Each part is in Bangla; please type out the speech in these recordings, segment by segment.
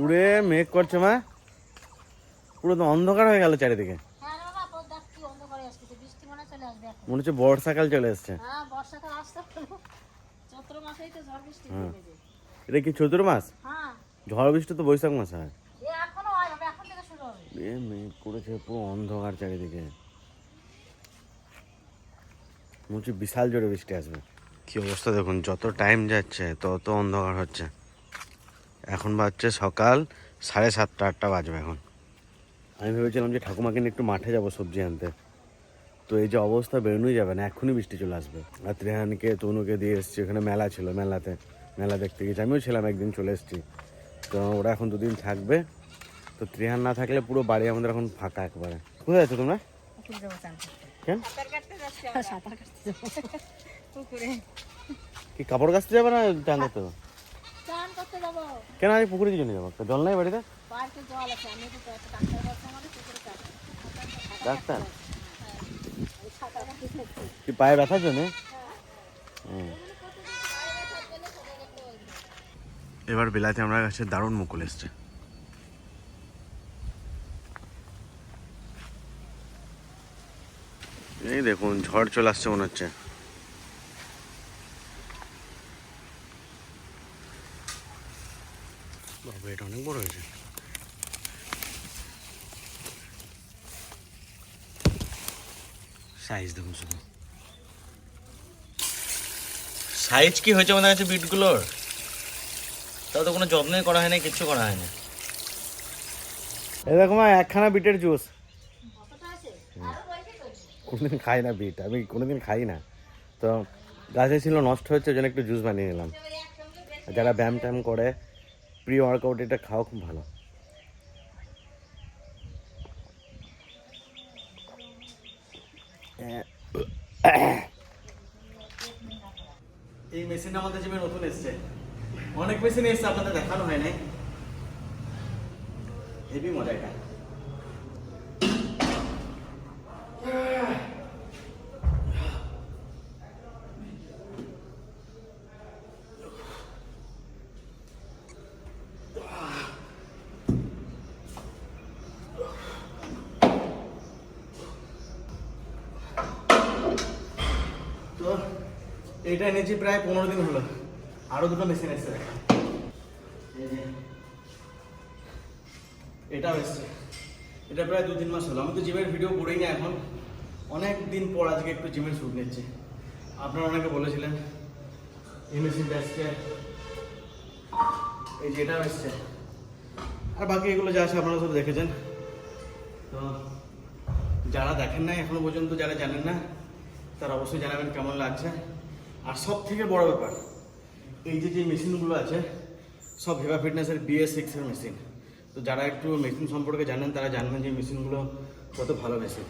পুরে মেঘ করছে মা। পুরো তো অন্ধকার হয়ে গেল চারিদিকে। হ্যাঁ মনে চলে আসবে এখন। হচ্ছে বর্ষাকাল চলে এসছে। হ্যাঁ বর্ষাকাল আসতে পারব চৈত্র মাসেই তো ঝড় বৃষ্টি হ্যাঁ। এটা কি চতুর মাস? হ্যাঁ। ঝড় বৃষ্টি তো বৈশাখ মাস হয়। এ এখনও হয় হবে এখন থেকে শুরু হবে। এ মেঘ করেছে পুরো অন্ধকার চারিদিকে। মনে হচ্ছে বিশাল জোরে বৃষ্টি আসবে। কি অবস্থা দেখুন যত টাইম যাচ্ছে তত অন্ধকার হচ্ছে। এখন বাজছে সকাল সাড়ে সাতটা আটটা বাজবে এখন। আমি ভেবেছিলাম যে ঠাকুমাকে নিয়ে একটু মাঠে যাব সবজি আনতে। তো এই যে অবস্থা বেরোনোই যাবে না এখনই বৃষ্টি চলে আসবে। আর ত্রেহানকে তনুকে দিয়ে এসেছি ওখানে মেলা ছিল মেলাতে। মেলা দেখতে গেছি আমিও ছিলাম একদিন চলে এসেছি। তো ওরা এখন দুদিন থাকবে। তো ত্রিহান না থাকলে পুরো বাড়ি আমাদের এখন ফাঁকা একবারে। কোথায় আছো তোমরা? কি কাপড় কাচতে যাবে না চান করতে যাবে? করতে যাব। কেন আজ পুকুরে জন্য যাব? জল নাই বাড়িতে? পার্কে জল আছে আমি তো ডাক্তার? আমাদের পুকুরে যাচ্ছি। কি পায়ে ব্যথার জন্য? এবার বেলাতে আমরা কাছে দারুণ মুকুল এসছে। এই দেখুন ঝড় চলে আসছে মনে হচ্ছে বাবা এটা অনেক বড় হয়েছে। সাইজ দেখুন শুধু। সাইজ কি হয়েছে আমাদের কাছে বিটগুলোর? তাও তো কোনো যত্নই করা হয়নি কিচ্ছু করা হয়নি। এই দেখো মা একখানা বিটের জুস। কোনোদিন খাই না বিট আমি কোনোদিন খাই না। তো গাছে ছিল নষ্ট হচ্ছে ওই জন্য একটু জুস বানিয়ে নিলাম। আর যারা ব্যায়াম ট্যাম করে প্রি ওয়ার্কআউট এটা খাওয়া খুব ভালো। এই মেশিন আমাদের জিমে নতুন এসছে। অনেক মেশিন এসছে, আপনাদের দেখানো হয় নাই। হেভি মজা এটা তো এটা এনেছি প্রায় পনেরো দিন হলো। আরও দুটো মেশিন এসছে দেখা। এটাও এসছে। এটা প্রায় দু তিন মাস হলো। আমি তো জিমের ভিডিও করি না এখন। অনেক দিন পর আজকে একটু জিমের শ্যুট নিচ্ছি। আপনারা অনেকে বলেছিলেন, এই মেশিনটা এসছে। এই যে এটাও এসছে। আর বাকি এগুলো যা আছে আপনারা সব দেখেছেন। তো যারা দেখেন না এখনও পর্যন্ত, যারা জানেন না, তারা অবশ্যই জানাবেন কেমন লাগছে। আর সব থেকে বড় ব্যাপার, এই যে যে মেশিনগুলো আছে, সব হেভা ফিটনেসের বিএস সিক্সের মেশিন। তো যারা একটু মেশিন সম্পর্কে জানেন, তারা জানবেন যে মেশিনগুলো কত ভালো মেশিন।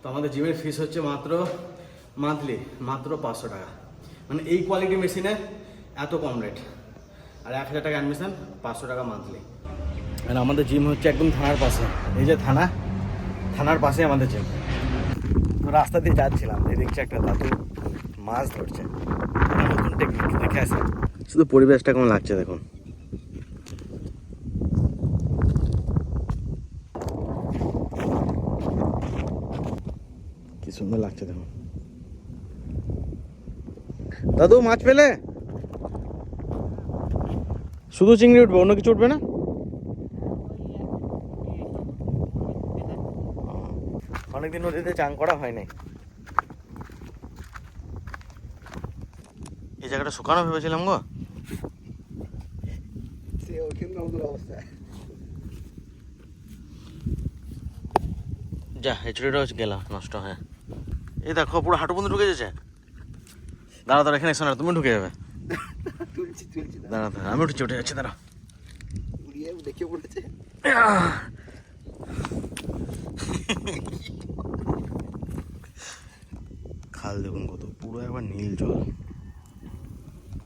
তো আমাদের জিমের ফিস হচ্ছে মাত্র মান্থলি মাত্র পাঁচশো টাকা। মানে এই কোয়ালিটি মেশিনে এত কম রেট আর এক হাজার টাকা অ্যাডমিশন পাঁচশো টাকা মান্থলি আর আমাদের জিম হচ্ছে একদম থানার পাশে। এই যে থানা, থানার পাশে আমাদের জিম রাস্তা দিয়ে যাচ্ছিলাম, এই দেখছি একটা দাদু মাছ ধরছে। নতুন টেকনিক দেখে আসে। শুধু পরিবেশটা কেমন লাগছে দেখুন। কি সুন্দর লাগছে দেখুন। দাদু মাছ পেলে? শুধু চিংড়ি উঠবে অন্য কিছু উঠবে না? অনেকদিন নদীতে চান করা হয় নাই জায়গাটা শুকানো ভেবেছিলাম গো। যা এচুরিটাও গেল নষ্ট হয়ে। এই দেখো পুরো হাঁটু পর্যন্ত ঢুকে যাচ্ছে দাঁড়া দাঁড়া এখানে এসো না তুমি ঢুকে যাবে। দাঁড়া। দাঁড়া আমি উঠছি উঠে যাচ্ছি দাঁড়া। দেখে পড়েছে। খাল দেখুন কত পুরো একবার নীল জল।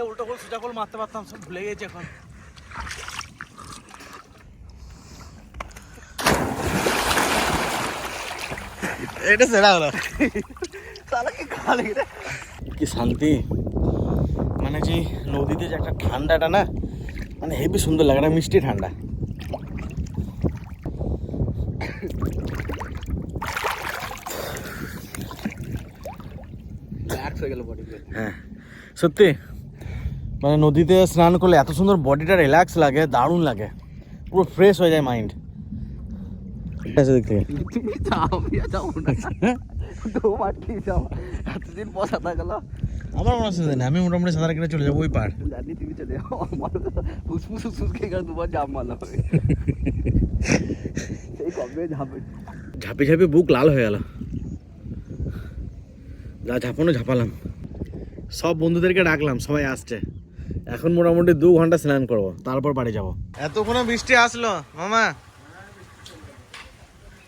আগে উল্টো গোল সোজা গোল মারতে পারতাম সব ভুলে গেছি এখন। এটা সেরা হলো। তাহলে কি খালি রে? কি শান্তি? মানে যে নদীতে যে একটা ঠান্ডাটা না মানে হেবি সুন্দর লাগে না মিষ্টি ঠান্ডা। হয়ে গেল হ্যাঁ। সত্যি? মানে নদীতে স্নান করলে এত সুন্দর বডিটা রিল্যাক্স লাগে, দারুণ লাগে। পুরো ফ্রেশ হয়ে যায় মাইন্ড তুমি যাও এতদিন আমি মোটামুটি সাঁতার কেটে চলে যাব ওই আমার দুবার ঝাঁপে ঝাঁপে বুক লাল হয়ে গেল। যা ঝাঁপানো ঝাঁপালাম। সব বন্ধুদেরকে ডাকলাম, সবাই আসছে। এখন মোটামুটি দু ঘণ্টা স্নান করব। তারপর বাড়ি যাব। এতক্ষণে বৃষ্টি আসলো মামা।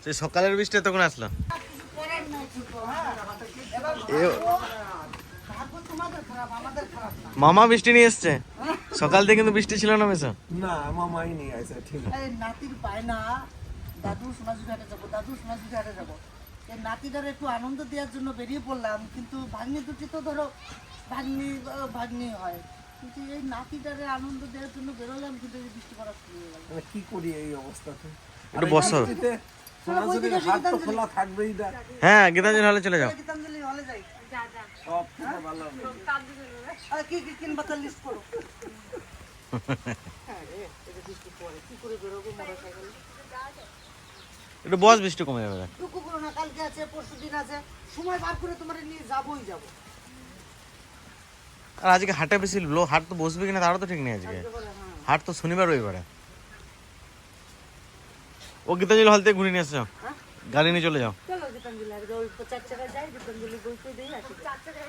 সেই সকালের বৃষ্টি এতক্ষণ আসলো। মামা বৃষ্টি নিয়ে এসছে। সকাল থেকে কিন্তু বৃষ্টি ছিল না মেসো। এই নাতির বায়না দাদু সোনাঝুরি হাটে যাব দাদু সোনাঝুরি হাটে যাব। এই নাতিটার একটু আনন্দ দেওয়ার জন্য বেরিয়ে পড়লাম কিন্তু ভাগ্নি দুটি তো ধরো ভাগ্নি ভাগ্নি হয়। কিন্তু এই নাতিটারে আনন্দ দেওয়ার জন্য বেরোলাম কিন্তু এই বৃষ্টি পড়া শুরু হয়ে গেল। কি করি এই অবস্থাতে? একটু বসো। সোনাঝুরির তো খোলা থাকবেই না। হ্যাঁ গীতাঞ্জলি হলে চলে যাও। গীতাঞ্জলি হলে যাই। সব থেকে ভালো আর কি কি কিনবা তার লিস্ট করো। হ্যাঁ রে, এই যে বৃষ্টি পড়ে, কি করে বেরোবো মোটরসাইকেলে? একটু বস বৃষ্টি কমে যাবে। টুকু করো না কালকে আছে পরশু দিন আছে। সময় বার করে তোমার নিয়ে যাবোই যাব। আর আজকে হাটে বেশি লোক হাট তো বসবে কিনা তারও তো ঠিক নেই আজকে। হাট তো শনিবার রবিবারে। ও গীতাঞ্জলি হল থেকে ঘুরে নিয়ে এসছো গাড়ি নিয়ে চলে যাও। চলো গীতাঞ্জলি আর ওই চার চাকায় যাই গীতাঞ্জলি বই কই দেই আসি চার চাকায়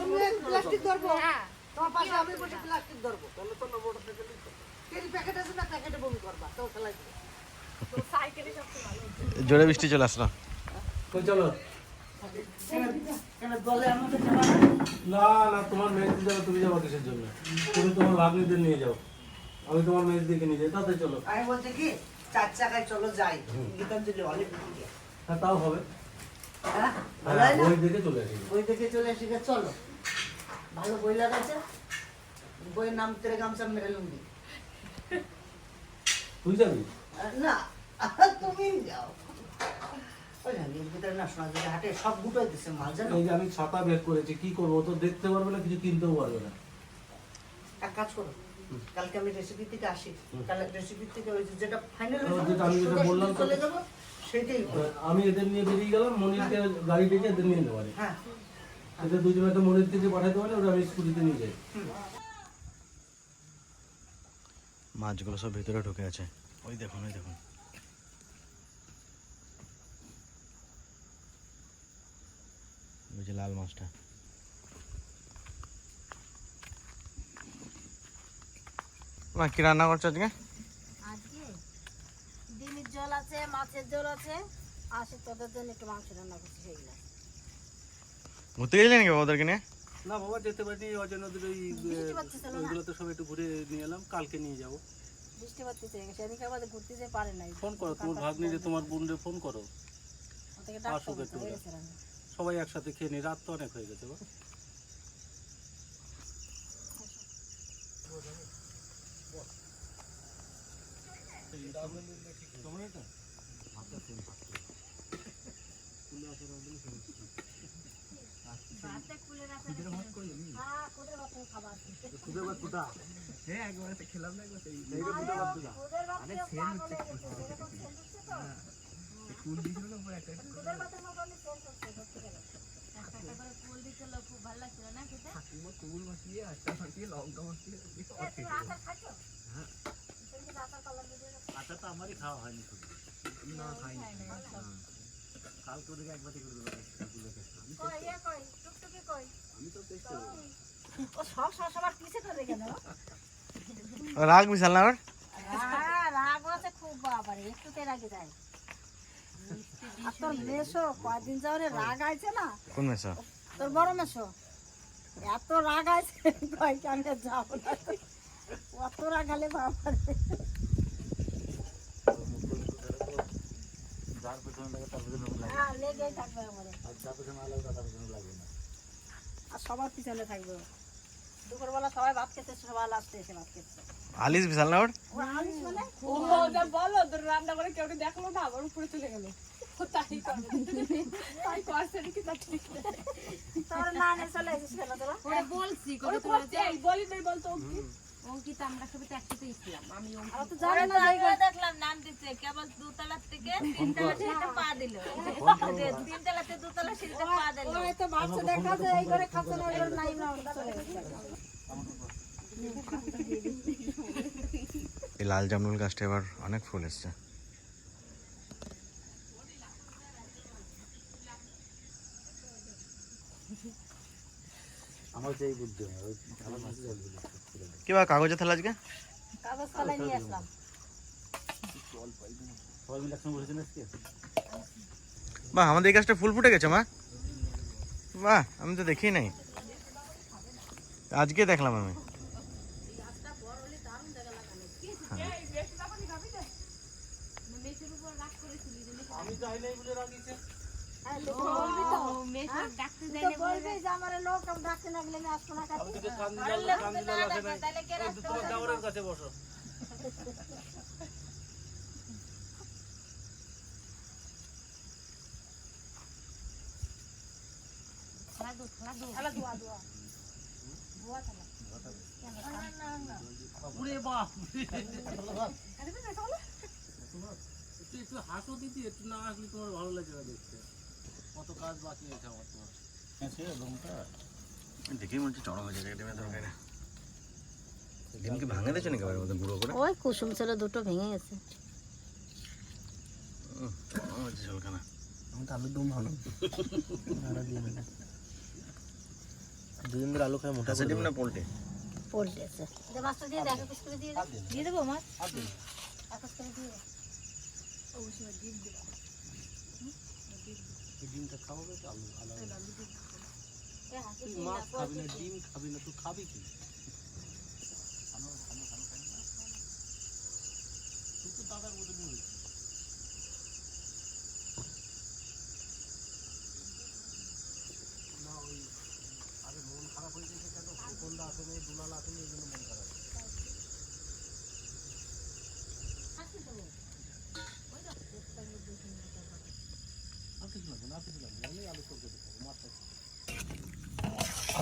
আমি প্লাস্টিক ধরবো তোমার পাশে আমি বসে প্লাস্টিক ধরবো। তাহলে তো মোটরসাইকেল তেল প্যাকেট আছে না প্যাকেটে বমি করবা। তো খেলাই দিবে জোরে বৃষ্টি চলে আসলো। চলো। না? না তোমার মেয়েদের যাবে তুমি যাব কিসের জন্য। তুমি তোমার ভাগ্নিদের নিয়ে যাও। আমি তোমার মেয়েদেরকে নিয়ে যাই তাতে চলো। আমি বলছি কি চার চাকায় চলো যাই। গীতাঞ্জলি অনেক হ্যাঁ তাও হবে। হ্যাঁ ভালো হ্যাঁ দেখে চলে আসি। বই দেখে চলে আসি চলো। ভালো বই লাগাচ্ছে বইয়ের নাম তেরে গামছা মেরে লুঙ্গি। তুই যাবি? না তুমি যাও। আমি ছাতা বের করেছি কি করব? তো দেখতে পারবে না কিছু কিনতেও পারবে না। এক কাজ করো কালকে আমি রেসিপি থেকে আসি কালকে রেসিপি থেকে ওই যেটা ফাইনাল যেটা আমি যেটা বললাম চলে যাব সেটাই আমি এদের নিয়ে বেরিয়ে গেলাম মনিরকে গাড়ি ডেকে এদের নিয়ে নেওয়ারে হ্যাঁ। এদের দুজনে তো মনির থেকে পাঠাতে পারে ওরা আমি স্কুটিতে নিয়ে যাই। মাছগুলো সব ভেতরে ঢুকে আছে। ওই দেখুন ওই দেখুন। ওই যে লাল মাছটা। মা কি রান্না করছ আজকে? আজকে ডিমের জল আছে মাছের জল আছে আসে তোদের জন্য একটু মাংস রান্না করছি সেইগুলো ঘুরতে নাকি ওদেরকে নিয়ে? না বাবা যেতে পারিনি অজনদের ওই ওইগুলো তো সব একটু ঘুরে নিয়ে এলাম কালকে নিয়ে যাব। বৃষ্টি আমাদের ঘুরতে যেতে পারে নাই? ফোন করো তোমার ভাগ্নি যে তোমার বোনরে ফোন করো। আসুক একটু হয়ে। সবাই একসাথে খেয়ে নি রাত তো অনেক হয়ে গেছে হ্যাঁ, খুদের ফুল লাগছিল না খেতে? এ, তুমি আচার খাচ্ছো? তুমি কি আচার কলার আটা তো আমারই খাওয়া হয়নি শুধু খাই নাই, সব। কালকে ওদিকে একবার করে দেবো কই, ইয়ে কই, ও সব সব সবার পিছে তো দেখে রাগ বিশাল না হ্যাঁ, রাগ আছে খুব বাবারে একটুতে রাগে যায় আর তোর মেশো কয়দিন যাওয়ারে রাগ আইছে না? কোন মেসো? তোর বড় মেশো এত রাগ আছে কয় আমি যাব না? অত রাগ হলে বাবা রে। হ্যাঁ, লেগেই থাকবে আমারে। আর সবার পিছনে থাকবে দুপুরবেলা সবাই ভাত খেতে সবাই লাস্টে এসে ভাত খেতে। আলিস বিশাল না ওর? আলিস মানে? বলো তোর রান্না করে কেউ দেখল না? আবার উপরে চলে গেল। তাই করবে তাই করছে নাকি তা ঠিক তোর না নে চলে এসেছিস কেন তোরা? ওরে বলছি করে করছে বলি নাই বলতো কি অঙ্কিত আমরা সবাই একসাথে ইসলাম আমি আমরা তো জানি না দেখলাম নাম দিচ্ছে কেবল দুতলা থেকে তিনতলা সিঁড়িতে পা দিল। তিনতলাতে দুতলা সিঁড়িতে পা দিল। ওরা তো বাচ্চা দেখা যে এই করে খাচ্ছে না ওই করে নাই না ওরা চলে গেছে। এই লাল জামরুল গাছটা এবার অনেক ফুল এসছে। আমার সেই বুদ্ধি ওই আমার মাঝে জল দিলে কি বা কাগজে থালা আজকে? কাগজ কলাই নিয়ে আসলাম। সবাই মিলে একসঙ্গে বসেছেন আজকে? বাহ আমাদের এই গাছটা ফুল ফুটে গেছে মা। বাহ আমি তো দেখি নাই। আজকে দেখলাম আমি। আমি গেলে একটু হাসো দিদি একটু না আসলে তোমার ভালো লাগবে দেখতে। কত কাজ বাকি আছে আমার তোমার দেখেই মনে হচ্ছে চড়া হয়ে যাবে ডিমের তরকারি ডিম কি ভাঙে দিয়েছ নাকি এবার মধ্যে গুঁড়ো করে? ওই কুসুম ছিল দুটো ভেঙে গেছে। আমি তো আলুর দম ভালো। দুদিন ধরে আলু খাই মোটা ডিম না পোল্টে পোল্ট্রি আছে। মাছটা দিয়ে দেখো পিস করে দিয়ে দিয়ে দেবো মাছ? এক পিস করে দিয়ে ডিমটা খাওয়াবে তো আলু আলু এ তুই মাছ খাবি না ডিম খাবি না তুই খাবি কি তুই তো দাদার মতনই হয়েছিস। না, ওই আরে মন খারাপ হয়ে গেছে কেন? ফুটনটা আসেনি, দুলাল আসেনি, এই জন্য মন খারাপ। আর কিছু লাগবে না, আর কিছু লাগবে না, এমনি আলু তরকারি খাব, মাছটা খাব।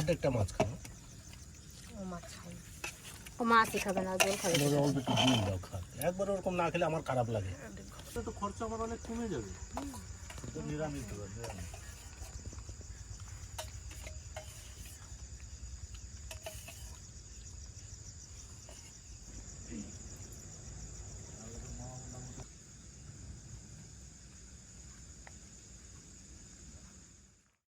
অর্ধেকটা মাছ খাও ও মাছ খাই ও মাছই খাবে না জল খাবে। অল্প একটু ডিম দাও খা। একবার ওরকম না খেলে আমার খারাপ লাগে। তো খরচা আমার অনেক কমে যাবে। নিরামিষ নিরামিষ।